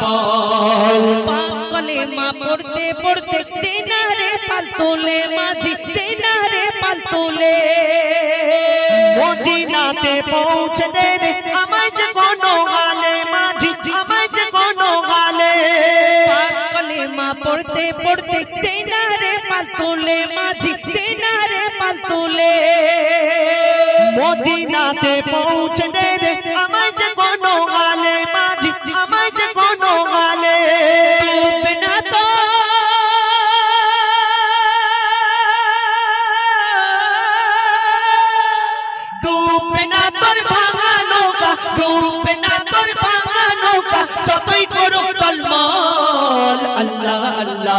বল পাকলে মা পড়তে পড়তে দিনারে পাল তোলে মাঝি দিনারে পাল তোলে মদিনাতে পৌঁছে দে আমায় যে কোনো গালে মাঝি আমায় যে কোনো গালে। পাকলে মা পড়তে পড়তে দিনারে পাল তোলে মাঝি দিনারে পাল তোলে মদিনাতে পৌঁছে দে আমায়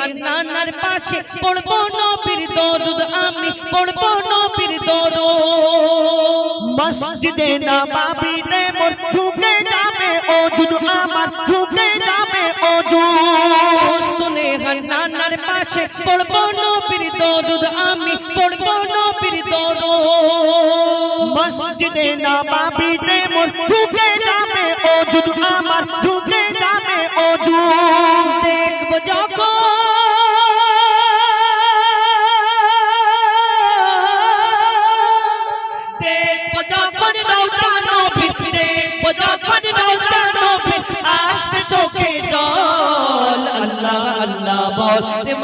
হান্নানার পাশে পড়ব নবীর দরুদ আমি পড়ব নবীর দরুদ। মসজিদে নবাবিতে মোর ঝুঁকে যাবে ও জুদ আমার ঝুঁকে যাবে ও ওস্তুনে হান্নানার পাশে পড়ব নবীর দরুদ আমি পড়ব নবীর দরুদ। মসজিদে নবাবিতে মোর ঝুঁকে যাবে ও জুদ আমার ঝুঁকে যাবে ও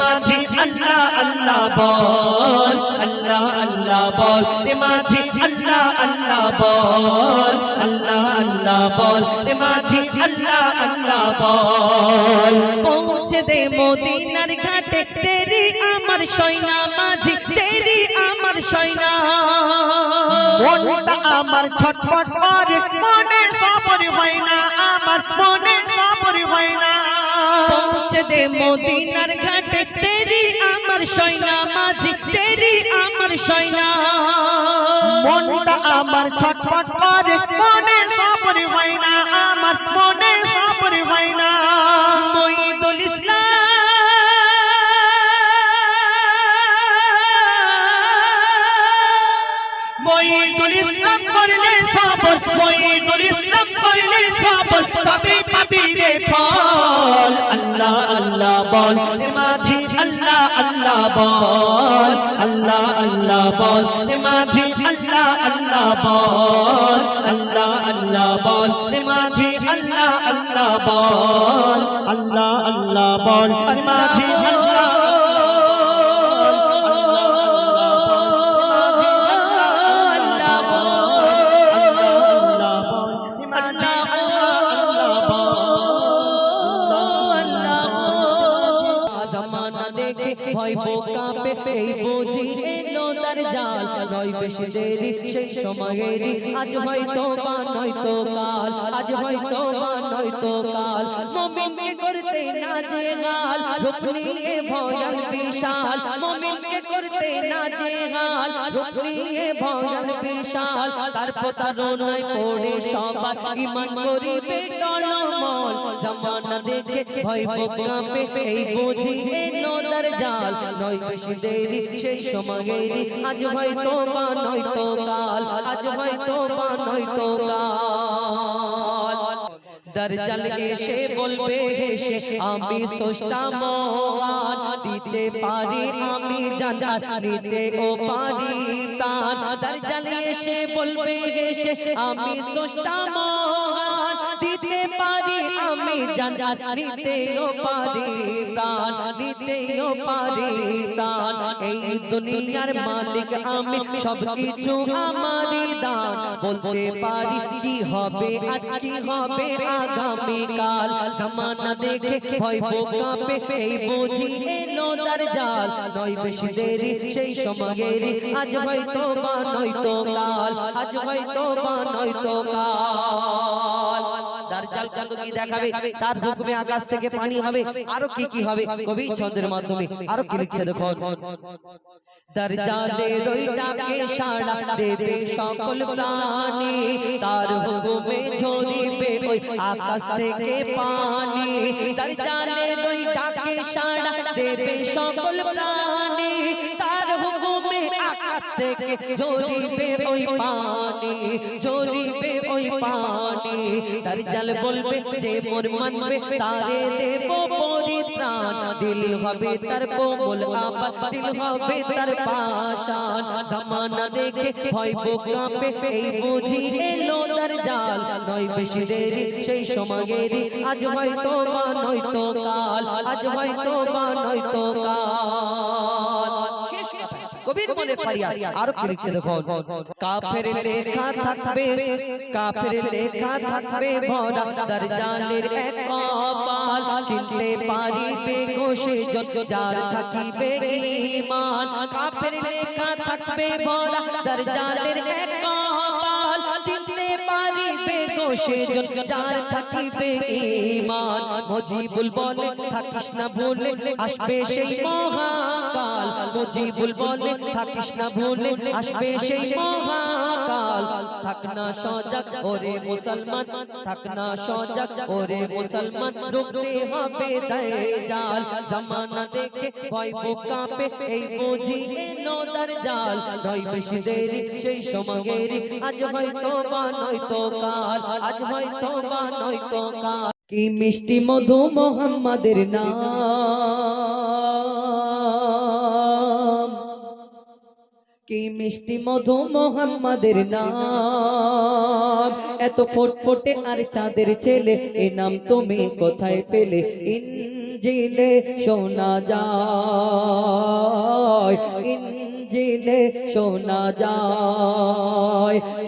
মাঝি আল্লাহ আল্লাহ বল, আল্লাহ আল্লাহ বল। রে মাঝি আল্লাহ আল্লাহ বল, আল্লাহ আল্লাহ বল। রে মাঝি আল্লাহ আল্লাহ বল। পৌঁছে দে মদিনার ঘাটে, তেরি আমার সৈনা মাঝি, তেরি আমার সৈনা। আমার ছটফট করে মনে সবর হয় না আমার মনে সবর হয় না। পৌঁছে দে মদিনার ঘাটে। তেরি আমার সৈনা মাঝি, তেরি আমার সৈনা। মনটা আমার ছটফট করে, মনে সবর হয় না আমার, মনে মঈদুল ইসলাম করলে সবর মঈদুল ইসলাম করলে সবর, তবে পাবি রে ফল। আল্লাহ আল্লাহ বল মাঝি আল্লাহ আল্লাহ বল। আল্লাহ আল্লাহ বল মাঝি আল্লাহ আল্লাহ বল। আল্লাহ আল্লাহ বল মাঝি আল্লাহ আল্লাহ বল। আল্লাহ আল্লাহ বল মাঝি আল্লাহ সেই সময়েরই আজ হয়তো বা নয়তো কাল। আজ হয়তো বা নয়তো কাল। মুমিনকে করতে না যে গাল। রূপ নিয়ে ভয়াল বিশাল। মুমিনকে করতে না যে গাল। রূপ নিয়ে ভয়াল বিশাল। তার প্রতারণায় পড়ে সবার ইমান করিবে টলমল। জামানা দেখে ভয় কাঁপে। এই বুঝি এলো নয় বেশি দেরি সেই সময়েরই আজ হয়তো বা নয়তো আজ হয়তো বা নয়তো কাল দরজাল এসে বলবে হেসে আমি সোষ্টা মহান। দিতে পারি আমি জানার নিতে ও পারি প্রাণ। দরজাল এসে বলবে হেসে আমি সোষ্টা মহান। দিতে পারি আমি জানার নিতে ও পারি, প্রাণ নিতে ও পারি, প্রাণ। এই দুনিয়ার মালিক আমি সব কিছু আমারই দান। বলতে পারি কি হবে আর কি হবে আগামী কাল জামানা দেখে ভয় কাঁপে, এই বুঝি এলো জাল। নয় বেশি দেরি, সেই সময়ের, আজ হয়তো বা নয়তো কাল। আজ হয়তো বা নয়তো কাল। দার্জাল চাঁদ কি দেখাবে তার হুকুমে আকাশ থেকে পানি হবে। আরও কি কি হবে? কবি ছন্দের মাধ্যমে। আরও কি লিখছে দেখুন। দরজালের ওই ডাকে সাড়া দেবে সকল প্রাণী। তার হুকুমে ঝরিবে ওই আকাশ থেকে পানি। দরজালের ওই ডাকে সাড়া দেবে সকল প্রাণী থেকে ঝরিবে ওই পানি ঝরিবে ওই পানি দরজাল বলবে যে মোর মানবে তারে দেব পরিত্রাণ দিল হবে তার কোমল আবার দিল হবে তার পাশান জামানা দেখে ভয় কাঁপে এই বুঝি এলো তার জাল। নয় বেশি দেরি সেই সময়ের আজ হয়তো বা নয়তো কাল আজ হয়তো বা নয়তো কাল। কবির মনে ফারিয়া আর কি লিখছে দেখো কাফের লেখা থাকবে কাফের লেখা থাকবে ভরা দরজালের এক কপাল। চিনতে পারিবে কোষে যত যার থাকিবে ঈমান। কাফের লেখা থাকবে ভরা দরজালের এক কপাল কোষে যার থাকিবে ঈমান মজিবুল বলে থাকিস না ভুলে আসবে সেই মহাকাল মজিবুল বলে থাকিস না ভুলে আসবে সেই মহাকাল। থাক না সজাগ ওরে মুসলমান। থাক না সজাগ ওরে মুসলমান। রুখতে হবে জাল জামানা দেখে ভয় কাঁপে এই বুঝি তার জাল নয় বেশি দেরি সেই সময়ের আজ হয়তো বা নয়তো কাল। আজ হয়তো বা নয়তো কাল কি মিষ্টি মধু মোহাম্মদের নাম? কি মিষ্টি মধু মোহাম্মদের নাম? এত ফুটফুটে আর চাঁদের ছেলে, এ নাম তুমি কোথায় পেলে? ইঞ্জিলে শোনা যায়, ইঞ্জিলে শোনা যায়।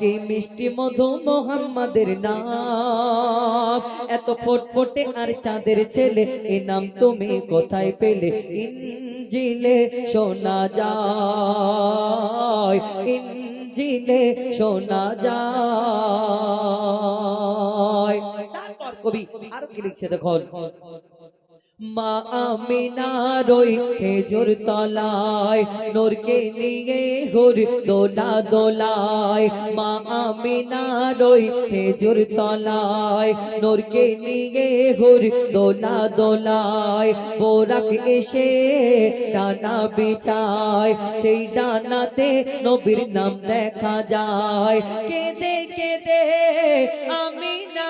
কি মিষ্টি মধু মোহাম্মদের নাম। এত ফুটফুটে আর চাঁদের ছেলে, এ নাম তুমি কোথায় পেলে? ইঞ্জিলে শোনা যায় ইঞ্জিলে শোনা যায়। তারপর কবি আর কি লিখছে দেখুন? মা আমিনার ওই খেজুর তলায়, নূরকে নিয়ে ঘুর দোলা দোলায়। মা আমিনার ওই খেজুর তলায়, নূরকে নিয়ে ঘুর দোলা দোলায়। বোরাক এসে ডানা বিছায়, সেই ডানাতে নবীর নাম দেখা যায়। কেঁদে কেঁদে আমি না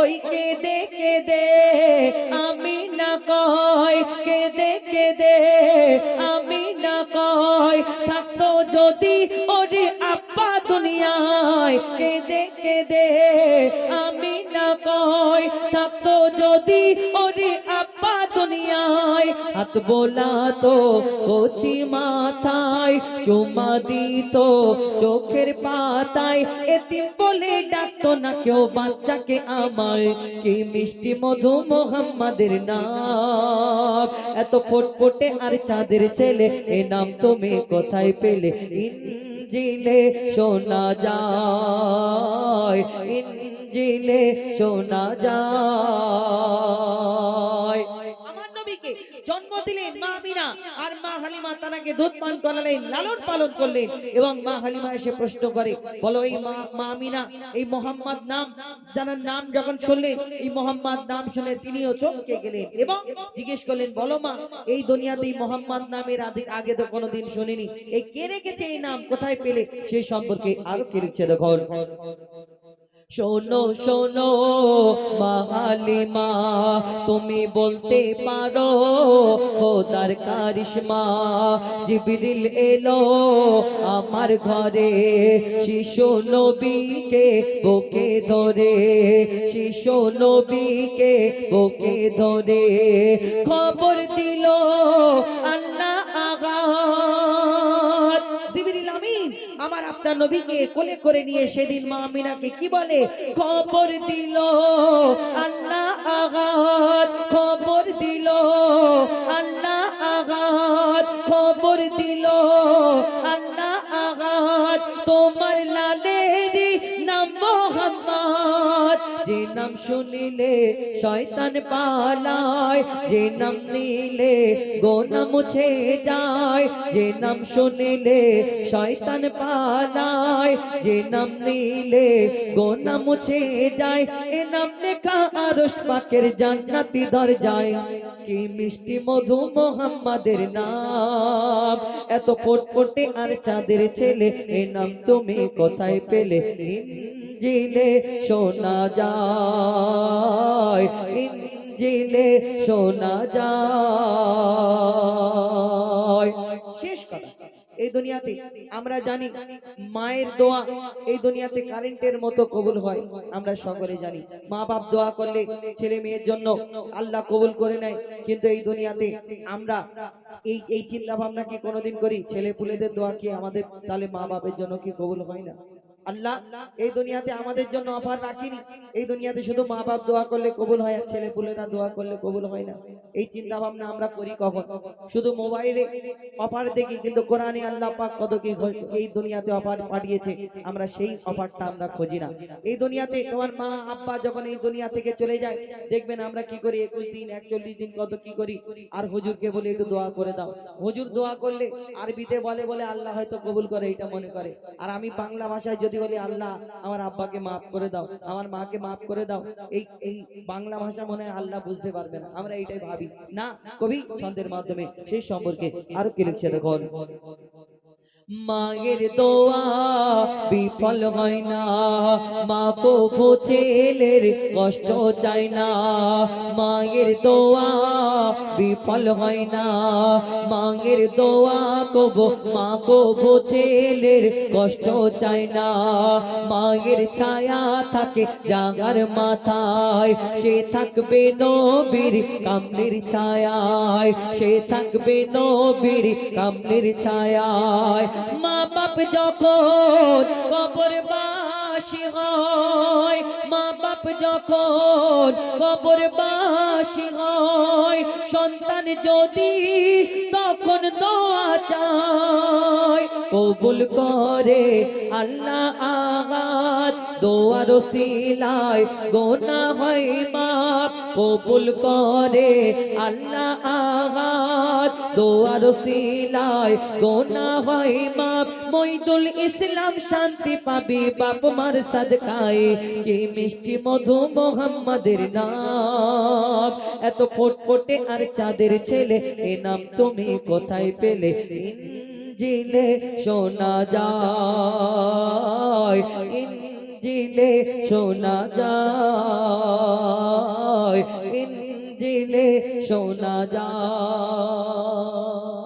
ওই কেঁদে কেঁদে, আমি না কয়, কেঁদে কেঁদে, আমি না কয়, থাকতো যদি ওরে আব্বা দুনিয়ায়। কেঁদে কেঁদে, আমি না কয়, থাকতো যদি ওরে আপা দুনিয়ায়। হাত বোলা তো কচি চুমা দিত চোখের পাতায়। এতিম বলে ডাকতো না কেউ, বাচ্চাকে আমার। কি মিষ্টি মধু মোহাম্মদের নাম। এত ফুটফুটে আর চাঁদের ছেলে, এ নাম তুমি কোথায় পেলে? ইঞ্জিলে শোনা যায়, ইঞ্জিলে শোনা যায়। জন্ম দিলেন মা মিনা আর মা হালিমা তানাকে দুধ পান করালেন, লালন পালন করলেন এবং মা হালিমা এসে প্রশ্ন করে, বলো এই মা মা আমিনা, এই মোহাম্মদ নাম যার নাম যখন শুনলেন এই মোহাম্মদ নাম শুনে তিনিও চমকে গেলেন এবং জিজ্ঞেস করলেন, বলো মা, এই দুনিয়াতে এই মোহাম্মদ নামের আগে তো কোনোদিন শুনিনি। এই কে রেখেছে এই নাম? কোথায় পেলে? সেই সম্পর্কে আরও কে দেখুন। শোনো শোনো, মাহালিমা, তুমি বলতে পারো, খোদার কারিশমা, জিবরিল এলো আমার ঘরে, শিশু নবীকে বুকে ধরে, শিশু নবীকে বুকে ধরে, খবর দিল আল্লাহ আমার আপনার নবীকে কোলে করে নিয়ে সেদিন মা আমিনাকে কি বলে? খবর দিল, আল্লাহ আগাত খবর দিল, আল্লাহ আগাত খবর দিল, আল্লাহ আগাত তোমার লালেরই নাম শুনিলে শয়তান পালায়। যে নাম নিলে গোনা মুছে যায়। যে নাম শুনিলে শয়তান পালায়। যে নাম নিলে গোনা মুছে যায়। এ নাম লেখা আরশ পাকের জান্নাতি দরজায়। কি মিষ্টি মধু মোহাম্মদের নাম। এত ফুটফুটে আর চাঁদের ছেলে, এ নাম তুমি কোথায় পেলে? ইঞ্জিলে শোনা যায়। ইঞ্জিলে শোনা যায়। শেষ কথা, এই দুনিয়াতে আমরা জানি মায়ের দোয়া, এই দুনিয়াতে কারেন্টের মতো কবুল হয়, আমরা সকলে জানি। মা বাপ দোয়া করলে ছেলে মেয়ের জন্য আল্লাহ কবুল করে নেয়, কিন্তু এই দুনিয়াতে আমরা এই এই চিন্তা ভাবনা কি কোনোদিন করি? ছেলে পুলেদের দোয়া কি আমাদের তাহলে মা বাপের জন্য কি কবুল হয় না? আল্লাহ, এই দুনিয়াতে আমাদের জন্য অফার রাখিনি। এই দুনিয়াতে শুধু মা বাপ দোয়া করলে কবুল হয় আর ছেলে পুলেরা দোয়া করলে কবুল হয় না। এই চিন্তা ভাবনা আমরা করি কখন? শুধু মোবাইলে অফার দেখি, কিন্তু কোরআনে আল্লাহ পাক কত কি এই দুনিয়াতে অফার পাঠিয়েছে, আমরা সেই অফারটা আমরা খুঁজি না। এই দুনিয়াতে তোমার মা, আব্বা যখন এই দুনিয়া থেকে চলে যায়, দেখবেন আমরা কি করি? একুশ দিন, একচল্লিশ দিন কত কি করি? আর হুজুরকে বলে একটু দোয়া করে দাও। হুজুর দোয়া করলে আরবিতে বলে বলে আল্লাহ হয়তো কবুল করে, এটা মনে করে। আর আমি বাংলা ভাষায় বলি, আল্লাহ, আমার আব্বাকে মাফ করে দাও, আমার মাকে মাফ করে দাও, এই এই বাংলা ভাষা মনে হয় আল্লাহ বুঝতে পারবে না। আমরা এইটাই ভাবি। না, কবি, ছন্দের মাধ্যমে সেই সম্পর্কে আরও কি লিখছে দেখুন? মায়ের দোয়া বিফল হয় না। মা কবু ছেলের কষ্ট চায় না। মায়ের দোয়া বিফল হয় না। মায়ের দোয়া কবু, মা কবু ছেলের কষ্ট চায় না। মায়ের ছায়া থাকে জাগার মাথায়, সে থাকবে নবীর কামলির ছায়ায়। সে থাকবে নবীর কামলির ছায়ায়। মা বাপ যখন কবর বাসি হয় মা বাপ যখন কবর বাসি হয়, সন্তান যদি তখন দোয়া চায়, কবুল করে আল্লাহ আগাত দোয়ার সিলায় গোনা হয় মাপ। কবুল করে আল্লাহ আগাত দোয়ার সিলায় গোনা হয় মাপ মইদুল ইসলাম শান্তি পাবি, বাপ মার সাদকায়। কি মিষ্টি মধু মোহাম্মদের নাম। এত ফুটফুটে আর চাঁদের ছেলে, এ নাম তুমি কোথায় পেলে? ইঞ্জিলে শোনা যায়। ইঞ্জিলে শোনা যায় ইঞ্জিলে শোনা যায়।